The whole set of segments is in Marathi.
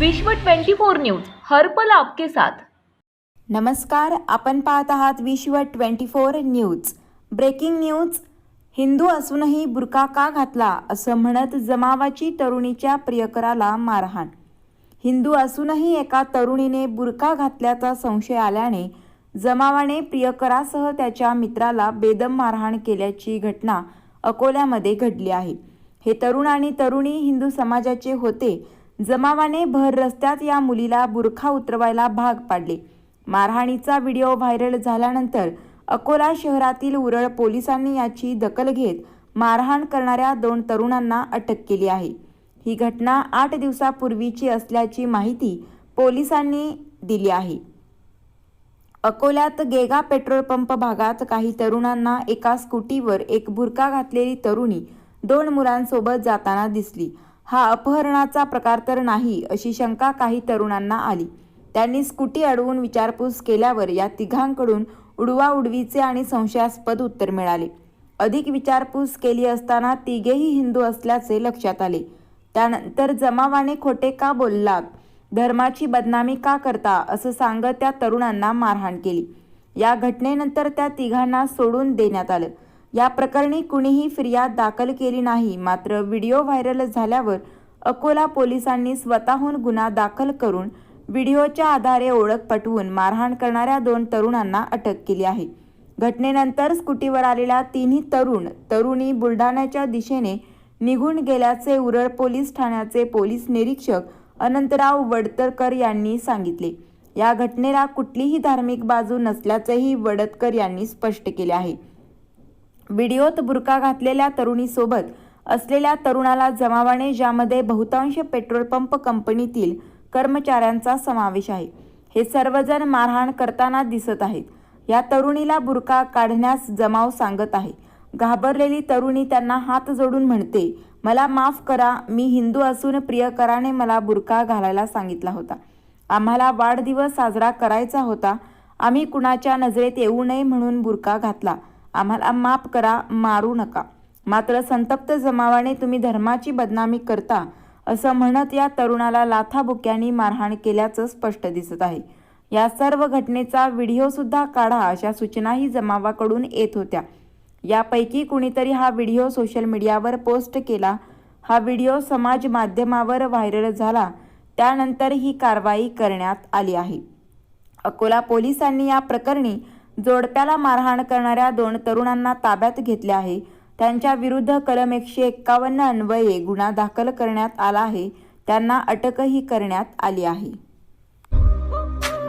विश्व 24 न्यूज हर्पल आपके साथ. नमस्कार आपण पाहत आहात Vishwa twenty four news. Breaking news Hindu असूनही बुरका का घातला असं म्हणत जमावाची तरुणीच्या प्रियकराला मारहाण. हिंदू असूनही एका तरुणीने बुरका घातल्याचा संशय आल्याने जमावाने प्रियकरासह त्याच्या मित्राला बेदम मारहाण केल्याची घटना अकोल्यामध्ये घडली आहे. हे तरुण आणि तरुणी हिंदू समाजाचे होते जमावाने भर रस्त्यात या मुलीला बुरखा उतरवायला भाग पाडले. मारहाणीचा व्हिडिओ व्हायरल झाल्यानंतर अकोला शहरातील उरळ पोलिसांनी याची दखल घेत मारहाण करणाऱ्या दोन तरुणांना अटक केली आहे. ही घटना आठ दिवसापूर्वीची असल्याची माहिती पोलिसांनी दिली आहे. अकोल्यात गेगा पेट्रोल पंप भागात काही तरुणांना एका स्कूटीवर एक बुरका घातलेली तरुणी दोन मुलांसोबत जाताना दिसली. हा अपहरणाचा प्रकार तर नाही अशी शंका काही तरुणांना आली. त्यांनी स्कूटी अडवून विचारपूस केल्यावर या तिघांकडून उडवाउडवीचे आणि संशयास्पद उत्तर मिळाले. अधिक विचारपूस केली असताना तिघेही हिंदू असल्याचे लक्षात आले. त्यानंतर जमावाने खोटे का बोललात? धर्माची बदनामी का करता? असं सांगत त्या तरुणांना मारहाण केली. या घटनेनंतर त्या तिघांना सोडून देण्यात आलं. या प्रकरणी कुणीही फिर्याद दाखल केली नाही मात्र व्हिडिओ व्हायरल झाल्यावर अकोला पोलिसांनी स्वतःहून गुन्हा दाखल करून व्हिडिओच्या आधारे ओळख पटवून मारहाण करणाऱ्या दोन तरुणांना अटक केली आहे. घटनेनंतर स्कूटीवर आलेल्या तिन्ही तरुण तरुणी बुलढाण्याच्या दिशेने निघून गेल्याचे उरळ पोलीस ठाण्याचे पोलीस निरीक्षक अनंतराव वडतरकर यांनी सांगितले. या घटनेला कुठलीही धार्मिक बाजू नसल्याचेही वडतकर यांनी स्पष्ट केले आहे. व्हिडिओत बुरका घातलेल्या तरुणीसोबत असलेल्या तरुणाला जमावाने ज्यामध्ये बहुतांश पेट्रोल पंप कंपनीतील कर्मचाऱ्यांचा समावेश आहे. हे सर्वजण मारहाण करताना दिसत आहेत. या तरुणीला बुरका काढण्यास जमाव सांगत आहे. घाबरलेली तरुणी त्यांना हात जोडून म्हणते मला माफ करा मी हिंदू असून प्रियकराने मला बुरका घालायला सांगितला होता. आम्हाला वाढदिवस साजरा करायचा होता. आम्ही कुणाच्या नजरेत येऊ नये म्हणून बुरका घातला. आम्हाला माफ करा मारू नका. मात्र संतप्त जमावाने तुम्ही धर्माची बदनामी करता असं म्हणत या तरुणाला लाथाबुक्यांनी मारहाण केल्याचं स्पष्ट दिसत आहे. या सर्व घटनेचा व्हिडिओसुद्धा काढा अशा सूचनाही जमावाकडून येत होत्या. यापैकी कुणीतरी हा व्हिडिओ सोशल मीडियावर पोस्ट केला. हा व्हिडिओ समाज माध्यमावर व्हायरल झाला. त्यानंतर ही कारवाई करण्यात आली आहे. अकोला पोलिसांनी या प्रकरणी जोडप्याला मारहाण करणाऱ्या दोन तरुणांना ताब्यात घेतले आहे. त्यांच्या विरुद्ध कलम एकशे एक्कावन्न अन्वये गुन्हा दाखल करण्यात आला आहे. त्यांना अटकही करण्यात आली आहे.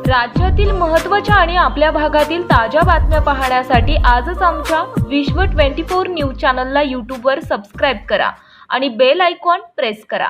राज्यातील महत्त्वाच्या आणि आपल्या भागातील ताज्या बातम्या पाहण्यासाठी आजच आमच्या विश्व 24 न्यूज चॅनलला यूट्यूबवर सबस्क्राईब करा आणि बेल आयकॉन प्रेस करा.